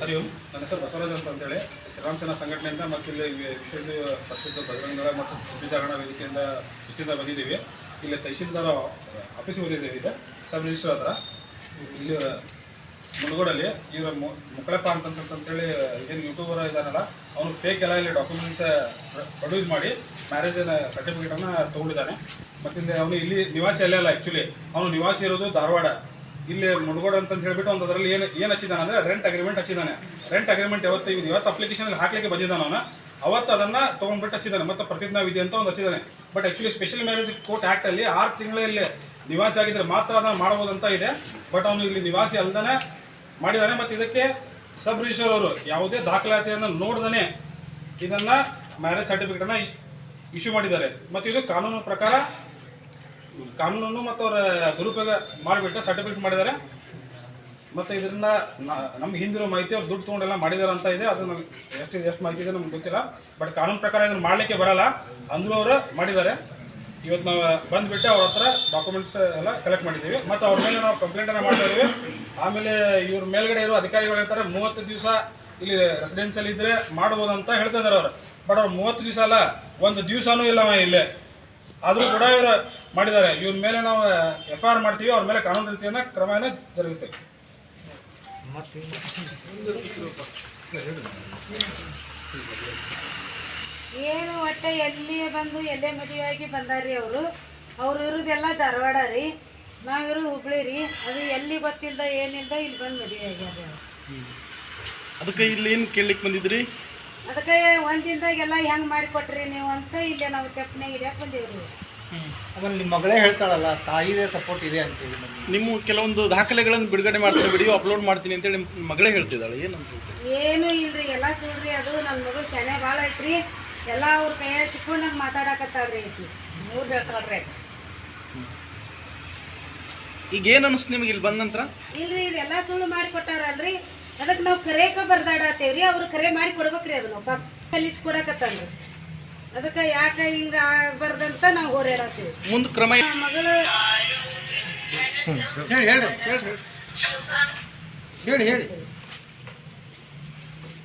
ಹರಿ ಓಂ ನನ್ನ ಹೆಸರು ಬಸವರಾಜ್ ಅಂತ ಅಂತೇಳಿ. ಶ್ರೀರಾಮಚಂದ್ರ ಸಂಘಟನೆಯಿಂದ ಮತ್ತು ಇಲ್ಲಿ ವಿಶ್ವ ಹಿಂದೂ ಬಜರಂಗ ಮತ್ತು ಸುದ್ದಿಚಾರಣ ವೇದಿಕೆಯಿಂದ ಹೆಚ್ಚಿಂದ ಬಂದಿದ್ದೀವಿ. ಇಲ್ಲಿ ತಹಶೀಲ್ದಾರ್ ಆಫೀಸ್ ಬಂದಿದ್ದೀವಿ ಇದೆ ಸಬ್ ರಿಜಿಸ್ಟರ್ ಹತ್ರ. ಇಲ್ಲಿ ಮುಳುಗೋಡಲ್ಲಿ ಇವರ ಮುಕ್ಕಳಪ್ಪ ಅಂತಂತಂತೇಳಿ ಏನು ಯೂಟ್ಯೂಬರ್ ಇದ್ದಾನಲ್ಲ, ಅವನು ಫೇಕ್ ಎಲ್ಲ ಇಲ್ಲಿ ಡಾಕ್ಯುಮೆಂಟ್ಸ್ ಪ್ರೊಡ್ಯೂಸ್ ಮಾಡಿ ಮ್ಯಾರೇಜ್ ಸರ್ಟಿಫಿಕೇಟನ್ನು ತೊಗೊಂಡಿದ್ದಾನೆ. ಮತ್ತು ಅವನು ಇಲ್ಲಿ ನಿವಾಸಿ ಅಲ್ಲೇ ಅಲ್ಲ ಆ್ಯಕ್ಚುಲಿ ಅವನು ನಿವಾಸಿ ಇರೋದು ಧಾರವಾಡ. ಇಲ್ಲಿ ಮುಡ್ಗೋಡ್ ಅಂತ ಹೇಳ್ಬಿಟ್ಟು ಒಂದು ಅದರಲ್ಲಿ ಏನು ಏನು ಹಚ್ಚಿದಾನೆ ಅಂದ್ರೆ ರೆಂಟ್ ಅಗ್ರಿಮೆಂಟ್ ಹಚ್ಚಿದ್ದಾನೆ ರೆಂಟ್ ಅಗ್ರಿಮೆಂಟ್ ಯಾವತ್ತು ಇದು ಇವತ್ತು ಅಪ್ಲಿಕೇಶನ್ ಹಾಕ್ಲಿಕ್ಕೆ ಬಂದಿದ್ದಾನೆ ಅವನ. ಅವತ್ತು ಅದನ್ನ ತೊಗೊಂಡ್ಬಿಟ್ಟು ಹಚ್ಚಿದ್ದಾನೆ ಮತ್ತೆ ಪ್ರತಿಜ್ಞಾ ವಿಧಿ ಅಂತ ಒಂದು ಹಚ್ಚಿದ್ದಾನೆ but actually special marriage court act ಅಲ್ಲಿ ಆರು ತಿಂಗಳಲ್ಲಿ ನಿವಾಸಿ ಆಗಿದ್ರೆ ಮಾತ್ರ ಅದನ್ನು ಮಾಡಬಹುದು ಅಂತ ಇದೆ. ಬಟ್ ಅವನು ಇಲ್ಲಿ ನಿವಾಸಿ ಅಲ್ಲದೇ ಮಾಡಿದ್ದಾನೆ ಮತ್ತು ಇದಕ್ಕೆ ಸಬ್ ರಿಜಿಸ್ಟರ್ ಅವರು ಯಾವುದೇ ದಾಖಲಾತಿಯನ್ನು ನೋಡ್ದೇ ಇದನ್ನ ಮ್ಯಾರೇಜ್ ಸರ್ಟಿಫಿಕೇಟನ್ನು ಇಶ್ಯೂ ಮಾಡಿದ್ದಾರೆ. ಮತ್ತು ಇದು ಕಾನೂನು ಪ್ರಕಾರ ಕಾನೂನನ್ನು ಮತ್ತು ಅವರ ದುರುಪಯೋಗ ಮಾಡಿಬಿಟ್ಟು ಸರ್ಟಿಫಿಕೇಟ್ ಮಾಡಿದ್ದಾರೆ. ಮತ್ತು ಇದರಿಂದ ನಮ್ಗೆ ಹಿಂದಿರೋ ಮಾಹಿತಿ ಅವ್ರು ದುಡ್ಡು ತೊಗೊಂಡೆಲ್ಲ ಮಾಡಿದ್ದಾರೆ ಅಂತ ಇದೆ. ಅದು ನಮಗೆ ಎಷ್ಟು ಎಷ್ಟು ಮಾಹಿತಿ ಇದೆ ನಮ್ಗೆ ಗೊತ್ತಿಲ್ಲ. ಬಟ್ ಕಾನೂನು ಪ್ರಕಾರ ಇದನ್ನು ಮಾಡಲಿಕ್ಕೆ ಬರಲ್ಲ. ಅಂದರೂ ಅವರು ಮಾಡಿದ್ದಾರೆ. ಇವತ್ತು ನಾವು ಬಂದುಬಿಟ್ಟು ಅವ್ರ ಹತ್ರ ಡಾಕ್ಯುಮೆಂಟ್ಸ್ ಎಲ್ಲ ಕಲೆಕ್ಟ್ ಮಾಡಿದ್ದೀವಿ. ಮತ್ತು ಅವ್ರ ಮೇಲೆ ನಾವು ಕಂಪ್ಲೇಂಟನ್ನು ಮಾಡ್ತಾ ಇದ್ದೀವಿ. ಆಮೇಲೆ ಇವ್ರ ಮೇಲ್ಗಡೆ ಇರೋ ಅಧಿಕಾರಿಗಳು ಹೇಳ್ತಾರೆ, ಮೂವತ್ತು ದಿವಸ ಇಲ್ಲಿ ರೆಸಿಡೆನ್ಸಲ್ಲಿ ಇದ್ದರೆ ಮಾಡ್ಬೋದು ಅಂತ ಹೇಳ್ತಾ ಇದ್ದಾರೆ ಅವರು. ಬಟ್ ಅವ್ರು ಮೂವತ್ತು ದಿವಸ ಅಲ್ಲ, ಒಂದು ದಿವಸನೂ ಇಲ್ಲ ಇಲ್ಲೇ. ಆದರೂ ಕೂಡ ಇವರು ಮಾಡಿದ್ದಾರೆ. ಇವ್ರ ಮೇಲೆ ನಾವು ಎಫ್ ಐ ಆರ್ ಮಾಡ್ತೀವಿ ಅವ್ರ ಮೇಲೆ ಕಾನೂನು ರೀತಿಯನ್ನು ಕ್ರಮವನ್ನು ಜರುಗಿಸ್ತೇವೆ. ಏನು ಒಟ್ಟೆ ಎಲ್ಲಿ ಬಂದು ಎಲ್ಲೇ ಮದುವೆ ಆಗಿ ಬಂದಾರ್ರಿ ಅವರು? ಅವ್ರು ಇರೋದೆಲ್ಲ ಧಾರವಾಡ ರೀ. ನಾವು ಇರೋದು ಹುಬ್ಳಿ ರೀ. ಅದು ಎಲ್ಲಿ ಗೊತ್ತಿಲ್ದ ಏನಿಲ್ಲ ಇಲ್ಲಿ ಬಂದು ಮದುವೆ ಆಗ್ಯಾರ ಅದಕ್ಕೆ ಇಲ್ಲಿ ಏನು ಕೇಳಲಿಕ್ಕೆ ಬಂದಿದ್ರಿ? ಅದಕ್ಕೆ ಒಂದಿಂದಾಗೆಲ್ಲ ಹೆಂಗೆ ಮಾಡಿಕೊಟ್ರಿ ನೀವು ಅಂತ ಇಲ್ಲೇ ನಾವು ತೆಪ್ಪನೆ ಹಿಡಿಯಕ್ಕೆ ಬಂದೇವ್ರಿ ಆಮೇಲೆ ನಿಮ್ಮ ಮಗಳೇ ಹೇಳ್ತಾಳಲ್ಲ ತಾಯಿದೇ ಸಪೋರ್ಟ್ ಇದೆ ಅಂತೇಳಿ ನಮಗೆ ನಿಮ್ಮ ಕೆಲವೊಂದು ದಾಖಲೆಗಳನ್ನು ಬಿಡುಗಡೆ ಮಾಡ್ತೀನಿ ವಿಡಿಯೋ ಅಪ್ಲೋಡ್ ಮಾಡ್ತೀನಿ ಅಂತೇಳಿ ನಿಮ್ಮ ಮಗಳೇ ಹೇಳ್ತಿದ್ದಾಳೆ ಏನಂತ ಹೇಳ್ತೀರಿ? ಏನು ಇಲ್ರಿ ಎಲ್ಲ ಸುಳ್ರಿ ಅದು ನನ್ನ ಮಗು ಶಣೆ ಭಾಳ ಐತ್ರಿ. ಎಲ್ಲ ಅವ್ರ ಕೈಯ ಸಿಕ್ಕೊಂಡಂಗೆ ಮಾತಾಡಕತ್ತಾಳ್ರಿ ಐತಿ ಮೂರು ಹೇಳ್ತಾಳ್ರಿ ಈಗ ಏನು ಅನಿಸ್ತು ನಿಮಗೆ ಇಲ್ಲಿ ಬಂದ ನಂತರ? ಇಲ್ರಿ ಇದೆಲ್ಲ ಸುಳ್ಳು ಮಾಡಿ ಕೊಟ್ಟಾರಲ್ರಿ. ಅದಕ್ಕೆ ನಾವು ಕರೆಯಕ ಬರ್ದಾಡತ್ತೇವ್ರಿ ಅವ್ರು ಕರೆ ಮಾಡಿ ಕೊಡ್ಬೇಕ್ರಿ ಅದನ್ನ ಬಸ್ ಕಲಿಸಿ ಕೊಡಕತ್ತಲ್ರಿ ಅದಕ್ಕೆ ಯಾಕೆ ಹಿಂಗ ಆಗ್ಬಾರ್ದಂತ ನಾವು ಹೋರಾಡತ್ತೀವಿ ಮುಂದೆ ಕ್ರಮ ಮಗಳು ಹೇಳಿ ಹೇಳಿ ಹೇಳಿ ಹೇಳಿ. ಹೇಳಿ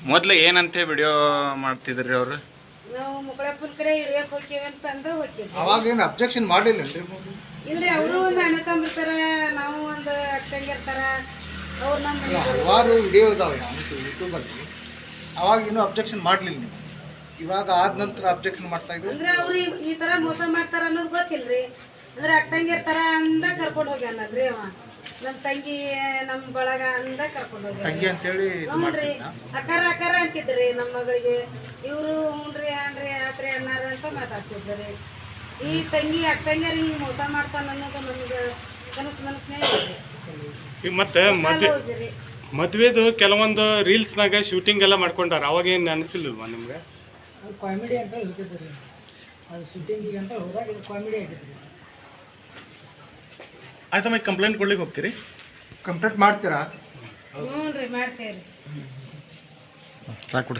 ಮೊದ್ಲು ಏನಂತೆ ವಿಡಿಯೋ ಮಾಡ್ತಿದ್ರಿ ಅವರು? ನಾವು ಮುಗಳಪ್ಪನ ಕಡೆ ಇಳಿಯಕ್ ಹೋಗ್ತೀವಿ ಅಂತ ಅಂದ ಹೋಗ್ತಿದ್ವಿ ಅವಾಗ ಏನು ಅಬ್ಜೆಕ್ಷನ್ ಮಾಡಲಿಲ್ಲ ಇಲ್ರಿ ಅವರು ಒಂದು ಅಣ್ಣ ತಮ್ಮ ನಾವು ಒಂದು ಮನೆಗೆ ಹಲವಾರು ವಿಡಿಯೋ ಇದಾವೆ. ಯೂಟ್ಯೂಬಲ್ಲಿ ಅವಾಗ ಏನೂ ಅಬ್ಜೆಕ್ಷನ್ ಮಾಡಲಿಲ್ಲ ನೀವು. ಇವಾಗ ಆದ ನಂತರ ಅಬ್ಜೆಕ್ಷನ್ ಮಾಡ್ತಾ ಇದ್ದೀವಿ ಅಂದ್ರೆ ಅವ್ರು ಈ- ಈ ತರ ಮೋಸ ಮಾಡ್ತಾರ ಅನ್ನೋದು ಗೊತ್ತಿಲ್ರಿ. ಅಂದ್ರೆ ಅಕ್ಕ ತಂಗಿ ಇರ್ತಾರ ಅಂದ ಕರ್ಕೊಂಡು ಹೋಗ್ಯಾನಲ್ರಿ ಅವ. ನಮ್ಮ ತಂಗಿ ನಮ್ಮ ಬಳಗ ಅಂದ ಕರ್ಕೊಂಡು ಹೋಗ್ಯಾನ. ತಂಗಿ ಅಂತೇಳಿ ಇದು ಹ್ಞೂನ್ರಿ. ಮಾಡ್ತಿದ್ದ? ಅಕ್ಕಾರ ಅಕ್ಕಾರ ಅಂತಿದ್ರಿ ನಮ್ಮ ಮಗಳಿಗೆ. ಇವರು ಹ್ಞೂನ್ರಿ ಅನ್ರಿ ಆತ್ರಿ ಅನ್ನಾರ ಅಂತ ಮಾತಾಡ್ತಿದ್ರಿ. ಈ ತಂಗಿ ಅಕ್ಕ ತಂಗಿಯರ್ ಹಿಂಗೆ ಮೋಸ ಮಾಡ್ತಾನ ಅನ್ನೋದು ನಮ್ಗೆ ಕನಸು ಮನಸ್ನೇ ಮತ್ತೆ ಮದ್ವೆ ಮದ್ವೆದು ಕೆಲವೊಂದು ರೀಲ್ಸ್ನಾಗ ಶೂಟಿಂಗ್ ಎಲ್ಲ ಮಾಡ್ಕೊಂಡಾರ. ಅವಾಗ ಏನು ಅನಿಸಿಲ್ವಾ ನಿಮ್ಗೆ? ಅದು ಕಾಮಿಡಿ ಅಂತ ಹೇಳ್ತಿದ್ರು ರೀ. ಅದು ಶೂಟಿಂಗಿಗೆ ಅಂತ ಹೋದಾಗ ಇದು ಕಾಮಿಡಿ ಆಗಿತ್ತು ರೀ. ಆಯ್ತಮ್ಮ ಕಂಪ್ಲೇಂಟ್ ಕೊಡ್ಲಿಕ್ಕೆ ಹೋಗ್ತೀರಿ? ಕಂಪ್ಲೇಂಟ್ ಮಾಡ್ತೀರಾ? ಹ್ಞೂ ರೀ ಮಾಡ್ತೇವೆ ರೀ. ಸಾಕು